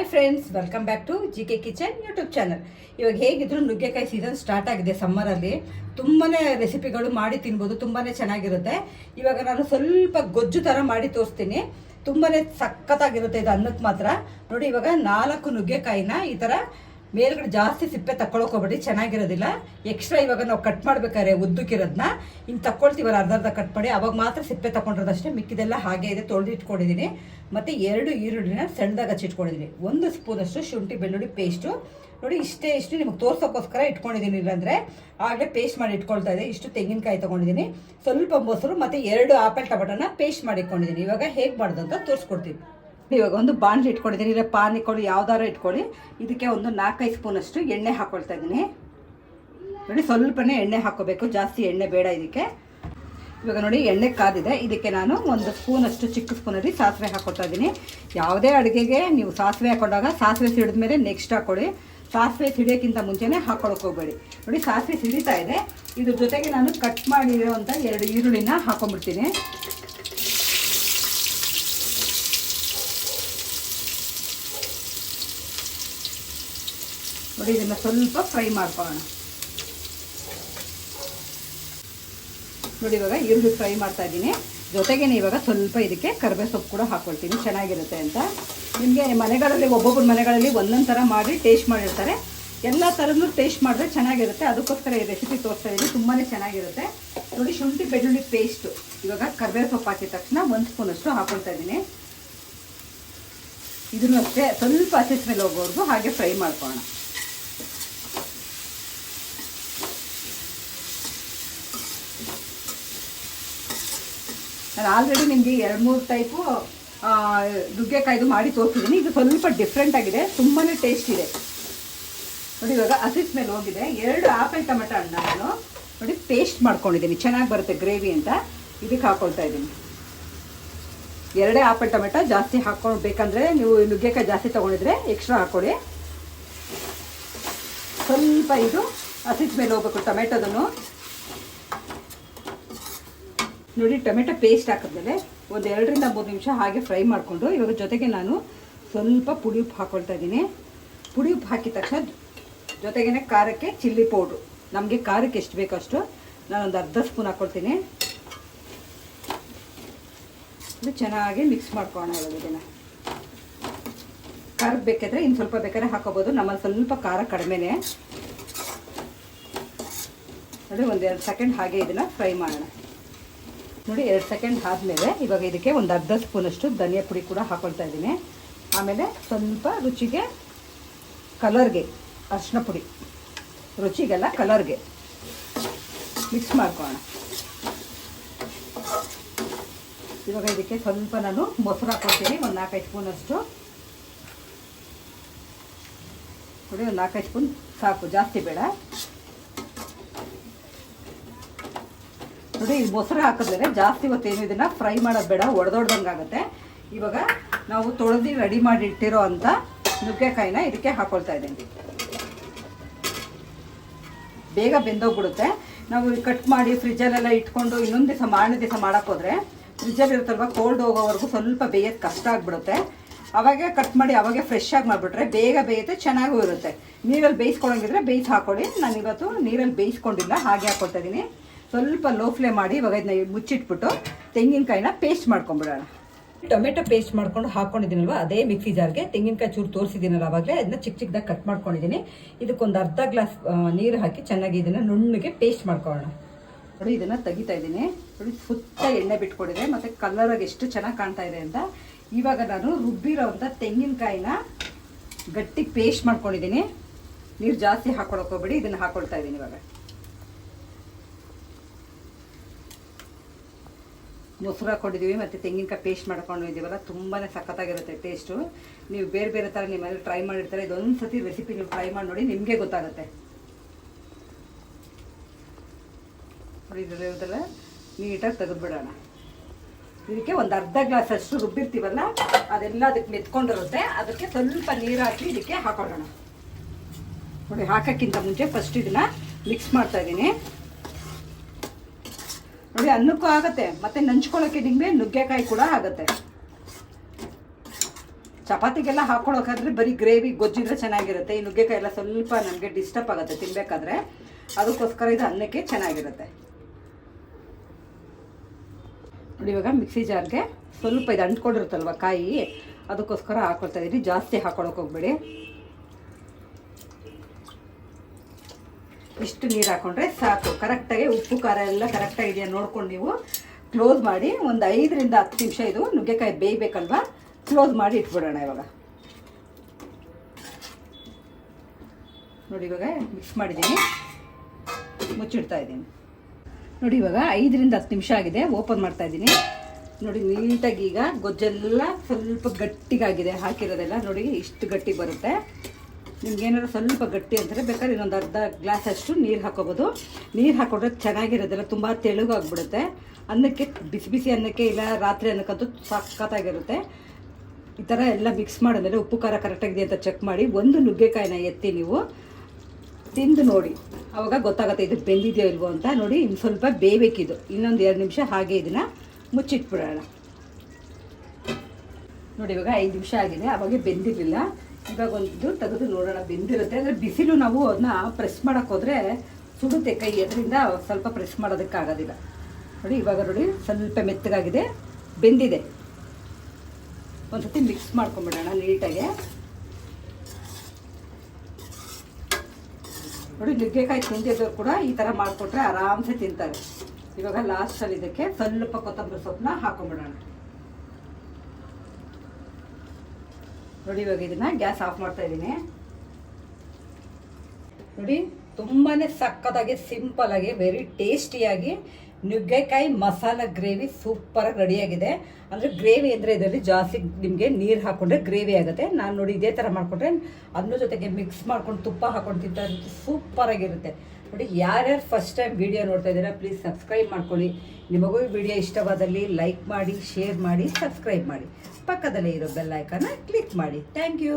Hi friends welcome back to G K kitchen YouTube channel ಇವಾಗ ಹೇಗಿದ್ರು ನುಗ್ಗೆಕಾಯಿ season start ಆಗಿದೆ ಸಮ್ಮರಲ್ಲಿ ತುಂಬಾನೇ ರೆಸಿಪಿಗಳು ಮಾಡಿ ತಿನ್ಬೋದು, ತುಂಬಾನೇ ಚೆನ್ನಾಗಿರುತ್ತೆ. ಇವಾಗ ನಾನು ಸ್ವಲ್ಪ ಗೊಜ್ಜು ಥರ ಮಾಡಿ ತೋರಿಸ್ತೀನಿ. ತುಂಬಾನೇ ಸಖತ್ತಾಗಿರುತ್ತೆ ಇದು ಅನ್ನಕ್ಕೆ ಮಾತ್ರ. ನೋಡಿ ಇವಾಗ ನಾಲ್ಕು ನುಗ್ಗೆಕಾಯಿನ ಈ ಥರ ಮೇಲ್ಗಡೆ ಜಾಸ್ತಿ ಸಿಪ್ಪೆ ತಕ್ಕೊಳಕ್ ಹೋಗ್ಬೇಡಿ, ಚೆನ್ನಾಗಿರೋದಿಲ್ಲ. ಎಕ್ಸ್ಟ್ರಾ ಇವಾಗ ನಾವು ಕಟ್ ಮಾಡ್ಬೇಕಾದ್ರೆ ಉದ್ದಕ್ಕಿರೋದನ್ನ ಹಿಂಗೆ ತಕ್ಕೊಳ್ತೀವಲ್ಲ ಅರ್ಧ ಅರ್ಧ ಕಟ್ ಮಾಡಿ, ಅವಾಗ ಮಾತ್ರ ಸಿಪ್ಪೆ ತಗೊಂಡಿರೋದಷ್ಟೇ ಮಿಕ್ಕಿದೆಲ್ಲ ಹಾಗೆ ಇದೆ, ತೊಳೆದು ಇಟ್ಕೊಂಡಿದ್ದೀನಿ ಮತ್ತು ಎರಡು ಈರುಳ್ಳಿನ ಸಣ್ಣದಾಗ ಹಚ್ಚಿಟ್ಕೊಂಡಿದ್ದೀನಿ ಒಂದು ಸ್ಪೂನಷ್ಟು ಶುಂಠಿ, ಬೆಳ್ಳುಳ್ಳಿ ಪೇಸ್ಟು ನೋಡಿ, ಇಷ್ಟೇ ಇಷ್ಟು ನಿಮಗೆ ತೋರ್ಸೋಕ್ಕೋಸ್ಕರ ಇಟ್ಕೊಂಡಿದ್ದೀನಿ ಇಲ್ಲಾಂದರೆ, ಆಗಲೇ ಪೇಸ್ಟ್ ಮಾಡಿ ಇಟ್ಕೊಳ್ತಾ ಇದೆ. ಇಷ್ಟು ತೆಂಗಿನಕಾಯಿ ತೊಗೊಂಡಿದ್ದೀನಿ ಸ್ವಲ್ಪ ಮೊಸರು, ಮತ್ತು ಎರಡು ಆಪಲ್ ಟೊಮೆಟೊನ ಪೇಸ್ಟ್ ಮಾಡಿ ಇಟ್ಕೊಂಡಿದ್ದೀನಿ ಇವಾಗ ಹೇಗೆ ಮಾಡೋದು ಅಂತ ತೋರಿಸ್ಕೊಡ್ತೀನಿ. ಇವಾಗ ಒಂದು ಬಾಣಲಿ ಇಟ್ಕೊಂಡಿದ್ದೀನಿ. ಇಲ್ಲ, ಪಾನ್ ಇಟ್ಕೊಳ್ಳಿ ಯಾವ್ದಾರು ಇಟ್ಕೊಳ್ಳಿ. ಇದಕ್ಕೆ ಒಂದು ನಾಲ್ಕೈದು ಸ್ಪೂನಷ್ಟು ಎಣ್ಣೆ ಹಾಕ್ಕೊಳ್ತಾ ಇದ್ದೀನಿ. ನೋಡಿ, ಸ್ವಲ್ಪನೇ ಎಣ್ಣೆ ಹಾಕೋಬೇಕು. ಜಾಸ್ತಿ ಎಣ್ಣೆ ಬೇಡ ಇದಕ್ಕೆ. ಇವಾಗ ನೋಡಿ, ಎಣ್ಣೆ ಕಾದಿದೆ. ಇದಕ್ಕೆ ನಾನು ಒಂದು ಸ್ಪೂನಷ್ಟು ಚಿಕ್ಕ ಸ್ಪೂನಲ್ಲಿ ಸಾಸಿವೆ ಹಾಕೊಳ್ತಾ ಇದ್ದೀನಿ. ಯಾವುದೇ ಅಡುಗೆಗೆ ನೀವು ಸಾಸಿವೆ ಹಾಕೊಂಡಾಗ ಸಾಸಿವೆ ಸಿಡಿದ ಮೇಲೆ ನೆಕ್ಸ್ಟ್ ಹಾಕೊಳ್ಳಿ. ಸಾಸಿವೆ ಸಿಡಿಯೋಕ್ಕಿಂತ ಮುಂಚೆನೇ ಹಾಕ್ಕೊಳಕ್ಕೆ ಹೋಗಬೇಡಿ. ನೋಡಿ, ಸಾಸಿವೆ ಸಿಡಿತಾ ಇದೆ. ಇದ್ರ ಜೊತೆಗೆ ನಾನು ಕಟ್ ಮಾಡಿರೋಂಥ ಎರಡು ಈರುಳ್ಳಿನ ಹಾಕೊಂಡ್ಬಿಡ್ತೀನಿ. ನೋಡಿ, ಇದನ್ನು ಸ್ವಲ್ಪ ಫ್ರೈ ಮಾಡ್ಕೊಳ್ಳೋಣ. ನೋಡಿ, ಇವಾಗ ಈರುಳ್ಳಿ ಫ್ರೈ ಮಾಡ್ತಾ ಇದ್ದೀನಿ. ಜೊತೆಗೆ ಇವಾಗ ಸ್ವಲ್ಪ ಇದಕ್ಕೆ ಕರ್ಬೇ ಸೊಪ್ಪು ಕೂಡ ಹಾಕ್ಕೊಳ್ತೀನಿ ಚೆನ್ನಾಗಿರುತ್ತೆ ಅಂತ. ನಿಮಗೆ ಮನೆಗಳಲ್ಲಿ, ಒಬ್ಬೊಬ್ಬರ ಮನೆಗಳಲ್ಲಿ ಒಂದೊಂದು ಥರ ಮಾಡಿ ಟೇಸ್ಟ್ ಮಾಡಿರ್ತಾರೆ. ಎಲ್ಲ ಥರದ್ದು ಟೇಸ್ಟ್ ಮಾಡಿದ್ರೆ ಚೆನ್ನಾಗಿರುತ್ತೆ. ಅದಕ್ಕೋಸ್ಕರ ಈ ರೆಸಿಪಿ ತೋರಿಸ್ತಾ ಇದ್ದೀನಿ. ತುಂಬಾ ಚೆನ್ನಾಗಿರುತ್ತೆ. ನೋಡಿ, ಶುಂಠಿ, ಬೆಳ್ಳುಳ್ಳಿ ಪೇಸ್ಟು ಇವಾಗ ಕರ್ಬೇವು ಸೊಪ್ಪು ಹಾಕಿದ ತಕ್ಷಣ ಒಂದು ಸ್ಪೂನಷ್ಟು ಹಾಕ್ಕೊಳ್ತಾ ಇದ್ದೀನಿ. ಇದನ್ನು ಅಷ್ಟೇ ಸ್ವಲ್ಪ ಹಸಿಸ್ ಸ್ಮೆಲ್ ಹೋಗೋವರೆಗೂ ಹಾಗೆ ಫ್ರೈ ಮಾಡ್ಕೊಳ್ಳೋಣ. ನಾನು ಆಲ್ರೆಡಿ ನಿಮಗೆ ಎರಡು ಮೂರು ಟೈಪು ನುಗ್ಗೆಕಾಯ್ದು ಮಾಡಿ ತೋರಿಸಿದ್ದೀನಿ ಇದು ಸ್ವಲ್ಪ ಡಿಫ್ರೆಂಟ್ ಆಗಿದೆ. ತುಂಬಾ ಟೇಸ್ಟ್ ಇದೆ. ನೋಡಿ, ಇವಾಗ ಹಸಿ ಮೇಲೆ ಹೋಗಿದೆ. ಎರಡು ಆಪಲ್ ಟೊಮೆಟೊ ಹಣ್ಣು ನಾನು. ನೋಡಿ ಪೇಸ್ಟ್ ಮಾಡ್ಕೊಂಡಿದ್ದೀನಿ ಚೆನ್ನಾಗಿ ಬರುತ್ತೆ ಗ್ರೇವಿ ಅಂತ. ಇದಕ್ಕೆ ಹಾಕೊಳ್ತಾ ಇದ್ದೀನಿ ಎರಡೇ ಆಪಲ್ ಟೊಮೆಟೊ ಜಾಸ್ತಿ ಹಾಕ್ಕೊಳ್ಬೇಕಂದ್ರೆ ನೀವು ನುಗ್ಗೆಕಾಯಿ ಜಾಸ್ತಿ ತೊಗೊಂಡಿದ್ರೆ ಎಕ್ಸ್ಟ್ರಾ ಹಾಕ್ಕೊಳ್ಳಿ ಸ್ವಲ್ಪ ಇದು ಹಸಿ ಮೇಲೆ ಹೋಗ್ಬೇಕು ಟೊಮೆಟೊದನ್ನು. ನೋಡಿ, ಟೊಮೆಟೊ ಪೇಸ್ಟ್ ಹಾಕಿದ್ಮೇಲೆ ಒಂದು ಎರಡರಿಂದ ಮೂರು ನಿಮಿಷ ಹಾಗೆ ಫ್ರೈ ಮಾಡಿಕೊಂಡು ಇವಾಗ ಜೊತೆಗೆ ನಾನು ಸ್ವಲ್ಪ ಪುಡಿ ಉಪ್ಪು ಹಾಕ್ಕೊಳ್ತಾ ಇದ್ದೀನಿ. ಪುಡಿ ಉಪ್ಪು ಹಾಕಿದ ತಕ್ಷಣ ಜೊತೆಗೇ ಖಾರಕ್ಕೆ ಚಿಲ್ಲಿ ಪೌಡ್ರು ನಮಗೆ ಖಾರಕ್ಕೆ ಎಷ್ಟು ಬೇಕೋ ಅಷ್ಟು ನಾನೊಂದು ಅರ್ಧ ಸ್ಪೂನ್ ಹಾಕ್ಕೊಳ್ತೀನಿ ಇದು ಚೆನ್ನಾಗಿ ಮಿಕ್ಸ್ ಮಾಡ್ಕೊಳ್ಳೋಣ ಇವಾಗ ಇದನ್ನು ಖಾರಕ್ಕೆ ಬೇಕಾದರೆ ಇನ್ನು ಸ್ವಲ್ಪ ಬೇಕಾದ್ರೆ ಹಾಕೋಬೋದು. ನಮ್ಮಲ್ಲಿ ಸ್ವಲ್ಪ ಖಾರ ಕಡಿಮೆನೇ. ನೋಡಿ ಒಂದು ಎರಡು ಸೆಕೆಂಡ್ ಹಾಗೆ ಇದನ್ನು ಫ್ರೈ ಮಾಡೋಣ. ನೋಡಿ, ಎರಡು ಸೆಕೆಂಡ್ ಆದಮೇಲೆ ಇವಾಗ ಇದಕ್ಕೆ ಒಂದು ಅರ್ಧ ಸ್ಪೂನಷ್ಟು ಧನಿಯಾ ಪುಡಿ ಕೂಡ ಹಾಕೊಳ್ತಾ ಇದ್ದೀನಿ. ಆಮೇಲೆ ಸ್ವಲ್ಪ ರುಚಿಗೆ ಕಲರ್ಗೆ ಅರಿಶಿನ ಪುಡಿ. ರುಚಿಗೆಲ್ಲ ಕಲರ್ಗೆ. ಮಿಕ್ಸ್ ಮಾಡ್ಕೊಳ್ಳೋಣ. ಇವಾಗ ಇದಕ್ಕೆ ಸ್ವಲ್ಪ ನಾನು ಮೊಸರು ಹಾಕೊಳ್ತೀನಿ. ಒಂದು ನಾಲ್ಕೈದು ಸ್ಪೂನಷ್ಟು. ನೋಡಿ, ಒಂದು ನಾಲ್ಕೈದು ಸ್ಪೂನ್ ಸಾಕು. ಜಾಸ್ತಿ ಬೇಡ. ನೋಡಿ ಈ ಮೊಸರು ಹಾಕಿದ್ರೆ ಜಾಸ್ತಿ ಹೊತ್ತೇನು ಇದನ್ನು ಫ್ರೈ ಮಾಡೋದು ಬೇಡ, ಒಡೆದೊಡ್ದಂಗೆ ಆಗುತ್ತೆ. ಇವಾಗ ನಾವು ತೊಳೆದು ರೆಡಿ ಮಾಡಿ ಇಟ್ಟಿರೋ ಅಂಥ ನುಗ್ಗೆಕಾಯಿನ ಇದಕ್ಕೆ ಹಾಕೊಳ್ತಾ ಇದ್ದೀನಿ. ಬೇಗ ಬೆಂದೋಗ್ಬಿಡುತ್ತೆ. ನಾವು ಕಟ್ ಮಾಡಿ ಫ್ರಿಜ್ಜಲ್ಲೆಲ್ಲ ಇಟ್ಕೊಂಡು ಇನ್ನೊಂದು ದಿವಸ, ಮಾರನೇ ದಿವಸ ಮಾಡೋಕ್ಕೋದ್ರೆ ಫ್ರಿಜ್ಜಲ್ಲಿ ಇರುತ್ತಲ್ವ ಕೋಲ್ಡ್ ಹೋಗೋವರೆಗೂ ಸ್ವಲ್ಪ ಬೇಯೋದು ಕಷ್ಟ ಆಗಿಬಿಡುತ್ತೆ. ಅವಾಗೆ ಕಟ್ ಮಾಡಿ ಅವಾಗೆ ಫ್ರೆಶ್ ಆಗಿ ಮಾಡಿಬಿಟ್ರೆ ಬೇಗ ಬೇಯುತ್ತೆ, ಚೆನ್ನಾಗೂ ಇರುತ್ತೆ. ನೀರಲ್ಲಿ ಬೇಯಿಸ್ಕೊಳಂಗಿದ್ರೆ ಬೇಯಿಸಿ ಹಾಕೊಳ್ಳಿ. ನಾನು ಇವತ್ತು ನೀರಲ್ಲಿ ಬೇಯಿಸ್ಕೊಂಡಿಲ್ಲ, ಹಾಗೆ ಹಾಕೊಳ್ತಾ ಇದ್ದೀನಿ. ಸ್ವಲ್ಪ ಲೋ ಫ್ಲೇಮ್ ಮಾಡಿ ಇವಾಗ ಇದನ್ನ ಮುಚ್ಚಿಟ್ಬಿಟ್ಟು ತೆಂಗಿನಕಾಯಿನ ಪೇಸ್ಟ್ ಮಾಡ್ಕೊಂಡ್ಬಿಡೋಣ ಟೊಮೆಟೊ ಪೇಸ್ಟ್ ಮಾಡ್ಕೊಂಡು ಹಾಕೊಂಡಿದ್ದೀನಲ್ವ? ಅದೇ ಮಿಕ್ಸಿ ಜಾರ್ಗೆ. ತೆಂಗಿನಕಾಯಿ ಚೂರು ತೋರಿಸಿದ್ದೀನಲ್ಲ ಅವಾಗಲೇ ಅದನ್ನ ಚಿಕ್ಕ ಚಿಕ್ಕದಾಗಿ ಕಟ್ ಮಾಡ್ಕೊಂಡಿದ್ದೀನಿ. ಇದಕ್ಕೊಂದು ಅರ್ಧ ಗ್ಲಾಸ್ ನೀರು ಹಾಕಿ ಚೆನ್ನಾಗಿ ಇದನ್ನು ನುಣ್ಣಗೆ ಪೇಸ್ಟ್ ಮಾಡ್ಕೊಳ್ಳೋಣ. ನೋಡಿ ಇದನ್ನು ತೆಗಿತಾ ಇದ್ದೀನಿ. ನೋಡಿ ಸುತ್ತ ಎಣ್ಣೆ ಬಿಟ್ಕೊಂಡಿದೆ. ಮತ್ತು ಕಲರಾಗಿ ಎಷ್ಟು ಚೆನ್ನಾಗಿ ಕಾಣ್ತಾ ಇದೆ ಅಂತ. ಇವಾಗ ನಾನು ರುಬ್ಬಿರೋಂಥ ತೆಂಗಿನಕಾಯಿನ ಗಟ್ಟಿ ಪೇಸ್ಟ್ ಮಾಡ್ಕೊಂಡಿದ್ದೀನಿ. ನೀರು ಜಾಸ್ತಿ ಹಾಕೊಳಕ್ಕೆ ಹೋಗ್ಬೇಡಿ ಇದನ್ನು ಹಾಕೊಳ್ತಾ ಇದ್ದೀನಿ ಇವಾಗ. ಮೊಸರು ಹಾಕೊಂಡಿದ್ದೀವಿ ಮತ್ತು ತೆಂಗಿನಕಾಯಿ ಪೇಸ್ಟ್ ಮಾಡ್ಕೊಂಡು ಇದ್ದೀವಲ್ಲ ತುಂಬಾ ಸಖತ್ತಾಗಿರುತ್ತೆ ಟೇಸ್ಟು ನೀವು ಬೇರೆ ಬೇರೆ ಥರ ನಿಮ್ಮಲ್ಲಿ ಟ್ರೈ ಮಾಡಿರ್ತಾರೆ. ಇದೊಂದು ಸತಿ ರೆಸಿಪಿ ನೀವು ಟ್ರೈ ಮಾಡಿ ನೋಡಿ, ನಿಮಗೆ ಗೊತ್ತಾಗುತ್ತೆ. ನೋಡಿ ಇದೆಲ್ಲ ನೀಟಾಗಿ ತೆಗೆದುಬಿಡೋಣ. ಇದಕ್ಕೆ ಒಂದು ಅರ್ಧ ಗ್ಲಾಸ್ ಅಷ್ಟು ರುಬ್ಬಿರ್ತೀವಲ್ಲ, ಅದೆಲ್ಲ ಅದಕ್ಕೆ ಮೆತ್ಕೊಂಡಿರುತ್ತೆ. ಅದಕ್ಕೆ ಸ್ವಲ್ಪ ನೀರು ಹಾಕಿ ಇದಕ್ಕೆ ಹಾಕೊಳ್ಳೋಣ. ನೋಡಿ, ಹಾಕೋಕ್ಕಿಂತ ಮುಂಚೆ ಫಸ್ಟ್ ಇದನ್ನ ಮಿಕ್ಸ್ ಮಾಡ್ತಾ ಇದ್ದೀನಿ. ನೋಡಿ ಅನ್ನಕ್ಕೂ ಆಗುತ್ತೆ. ಮತ್ತೆ ನಂಚ್ಕೊಳ್ಳೋಕೆ ನಿಮಗೆ ನುಗ್ಗೆಕಾಯಿ ಕೂಡ ಆಗುತ್ತೆ. ಚಪಾತಿಗೆಲ್ಲ ಹಾಕೊಳ್ಳೋಕಾದ್ರೆ ಬರೀ ಗ್ರೇವಿ ಗೊಜ್ಜಿದ್ರೆ ಚೆನ್ನಾಗಿರುತ್ತೆ. ಈ ನುಗ್ಗೆಕಾಯಿ ಎಲ್ಲ ಸ್ವಲ್ಪ ನಮಗೆ ಡಿಸ್ಟರ್ಬ್ ಆಗುತ್ತೆ ತಿನ್ಬೇಕಾದ್ರೆ. ಅದಕ್ಕೋಸ್ಕರ ಇದು ಅನ್ನಕ್ಕೆ ಚೆನ್ನಾಗಿರುತ್ತೆ. ನೋಡಿ, ಇವಾಗ ಮಿಕ್ಸಿ ಜಾರ್ಗೆ ಸ್ವಲ್ಪ ಇದು ಅಂಟ್ಕೊಂಡಿರುತ್ತಲ್ವ ಕಾಯಿ, ಅದಕ್ಕೋಸ್ಕರ ಹಾಕೊಳ್ತಾ ಇದ್ದೀನಿ ಜಾಸ್ತಿ ಹಾಕೊಳಕ್ಕೆ ಹೋಗ್ಬೇಡಿ. ಇಷ್ಟು ನೀರು ಹಾಕೊಂಡ್ರೆ ಸಾಕು. ಕರೆಕ್ಟಾಗಿ ಉಪ್ಪು, ಖಾರ ಎಲ್ಲ ಕರೆಕ್ಟಾಗಿದೆಯಾ ನೋಡ್ಕೊಂಡು ನೀವು ಕ್ಲೋಸ್ ಮಾಡಿ ಒಂದು ಐದರಿಂದ ಹತ್ತು ನಿಮಿಷ ಇದು ನುಗ್ಗೆಕಾಯಿ ಬೇಯಬೇಕಲ್ವಾ? ಕ್ಲೋಸ್ ಮಾಡಿ ಇಟ್ಬಿಡೋಣ ಇವಾಗ. ನೋಡಿ ಇವಾಗ ಮಿಕ್ಸ್ ಮಾಡಿದ್ದೀನಿ. ಮುಚ್ಚಿಡ್ತಾ ಇದ್ದೀನಿ. ನೋಡಿ ಇವಾಗ ಐದರಿಂದ ಹತ್ತು ನಿಮಿಷ ಆಗಿದೆ. ಓಪನ್ ಮಾಡ್ತಾ ಇದ್ದೀನಿ. ನೋಡಿ ನೀಟಾಗಿ ಈಗ ಗೊಜ್ಜೆಲ್ಲ ಸ್ವಲ್ಪ ಗಟ್ಟಿಗಾಗಿದೆ. ಹಾಕಿರೋದೆಲ್ಲ ನೋಡಿ ಇಷ್ಟು ಗಟ್ಟಿ ಬರುತ್ತೆ. ನಿಮ್ಗೆ ಏನಾದ್ರು ಸ್ವಲ್ಪ ಗಟ್ಟಿ ಅಂತಾರೆ, ಬೇಕಾದ್ರೆ ಇನ್ನೊಂದು ಅರ್ಧ ಗ್ಲಾಸ್ ಅಷ್ಟು ನೀರು ಹಾಕೋಬೋದು. ನೀರು ಹಾಕೊಂಡ್ರೆ ಚೆನ್ನಾಗಿರೋದಿಲ್ಲ ತುಂಬ ತೆಳುಗಾಗ್ಬಿಡುತ್ತೆ. ಅನ್ನಕ್ಕೆ, ಬಿಸಿ ಬಿಸಿ ಅನ್ನಕ್ಕೆ ಇಲ್ಲ ರಾತ್ರಿ ಅನ್ನಕ್ಕಂತೂ ಸಖತ್ತಾಗಿರುತ್ತೆ. ಈ ಥರ ಎಲ್ಲ ಮಿಕ್ಸ್ ಮಾಡಿದ್ರೆ ಉಪ್ಪು, ಖಾರ ಕರೆಕ್ಟಾಗಿದೆ ಅಂತ ಚೆಕ್ ಮಾಡಿ, ಒಂದು ನುಗ್ಗೆಕಾಯಿನ ಎತ್ತಿ ನೀವು ತಿಂದು ನೋಡಿ. ಆವಾಗ ಗೊತ್ತಾಗುತ್ತೆ ಇದು ಬೆಂದಿದೆಯೋ ಇಲ್ವೋ ಅಂತ ನೋಡಿ, ಇನ್ನು ಸ್ವಲ್ಪ ಬೇಯಬೇಕಿದು. ಇನ್ನೊಂದು ಎರಡು ನಿಮಿಷ ಹಾಗೆ ಇದನ್ನು ಮುಚ್ಚಿಟ್ಬಿಡೋಣ. ನೋಡಿ ಇವಾಗ ಐದು ನಿಮಿಷ ಆಗಿದೆ ಆವಾಗ ಬೆಂದಿರಲಿಲ್ಲ. ಇವಾಗ ಒಂದು ತೆಗೆದು ನೋಡೋಣ, ಬೆಂದಿರುತ್ತೆ. ಅಂದರೆ ಬಿಸಿಲು ನಾವು ಅದನ್ನ ಪ್ರೆಸ್ ಮಾಡೋಕ್ಕೆ ಹೋದರೆ ಸುಡುತ್ತೆ ಕೈ ಅದರಿಂದ ಸ್ವಲ್ಪ ಪ್ರೆಸ್ ಮಾಡೋದಕ್ಕಾಗೋದಿಲ್ಲ ನೋಡಿ, ಇವಾಗ ನೋಡಿ, ಸ್ವಲ್ಪ ಮೆತ್ತಗಾಗಿದೆ, ಬೆಂದಿದೆ. ಒಂದ್ಸತಿ ಮಿಕ್ಸ್ ಮಾಡ್ಕೊಂಬಿಡೋಣ ನೀಟಾಗಿ. ನೋಡಿ, ನುಗ್ಗೆಕಾಯಿ ತಿಂದಿದ್ದವ್ರು ಕೂಡ ಈ ಥರ ಮಾಡಿಕೊಟ್ರೆ ಆರಾಮ್ಸೆ ತಿಂತಾರೆ. ಇವಾಗ ಲಾಸ್ಟಲ್ಲಿ ಇದಕ್ಕೆ ಸ್ವಲ್ಪ ಕೊತ್ತಂಬರಿ ಸೊಪ್ಪನ್ನ ಹಾಕೊಂಡ್ಬಿಡೋಣ ನೋಡಿ ಇವಾಗ ಇದನ್ನ ಗ್ಯಾಸ್ ಆಫ್ ಮಾಡ್ತಾ ಇದ್ದೀನಿ. ನೋಡಿ. ತುಂಬಾನೇ ಸಕ್ಕತ್ತಾಗಿ ಸಿಂಪಲ್ ಆಗಿ ವೆರಿ ಟೇಸ್ಟಿಯಾಗಿ ನುಗ್ಗೆಕಾಯಿ ಮಸಾಲ ಗ್ರೇವಿ ಸೂಪರಾಗಿ ರೆಡಿಯಾಗಿದೆ ಅಂದರೆ ಗ್ರೇವಿ ಅಂದರೆ ಇದರಲ್ಲಿ ಜಾಸ್ತಿ ನಿಮಗೆ ನೀರು ಹಾಕ್ಕೊಂಡ್ರೆ ಗ್ರೇವಿ ಆಗುತ್ತೆ. ನಾನು ನೋಡಿ ಇದೇ ಥರ ಮಾಡಿಕೊಂಡ್ರೆ ಅದ್ರ ಜೊತೆಗೆ ಮಿಕ್ಸ್ ಮಾಡ್ಕೊಂಡು ತುಪ್ಪ ಹಾಕ್ಕೊಂಡು ತಿಂತಾ ಸೂಪರಾಗಿರುತ್ತೆ ನೋಡಿ, ಯಾರ್ಯಾರು ಫಸ್ಟ್ ಟೈಮ್ ವಿಡಿಯೋ ನೋಡ್ತಾ ಇದ್ದೀರಾ ಪ್ಲೀಸ್ ಸಬ್ಸ್ಕ್ರೈಬ್ ಮಾಡ್ಕೊಳ್ಳಿ. ನಿಮಗೂ ಈ ವಿಡಿಯೋ ಇಷ್ಟವಾದಲ್ಲಿ ಲೈಕ್ ಮಾಡಿ ಶೇರ್ ಮಾಡಿ ಸಬ್ಸ್ಕ್ರೈಬ್ ಮಾಡಿ. ಪಕ್ಕದಲ್ಲೇ ಇರೋ ಬೆಲ್ ಐಕನ್ನ ಕ್ಲಿಕ್ ಮಾಡಿ. Thank you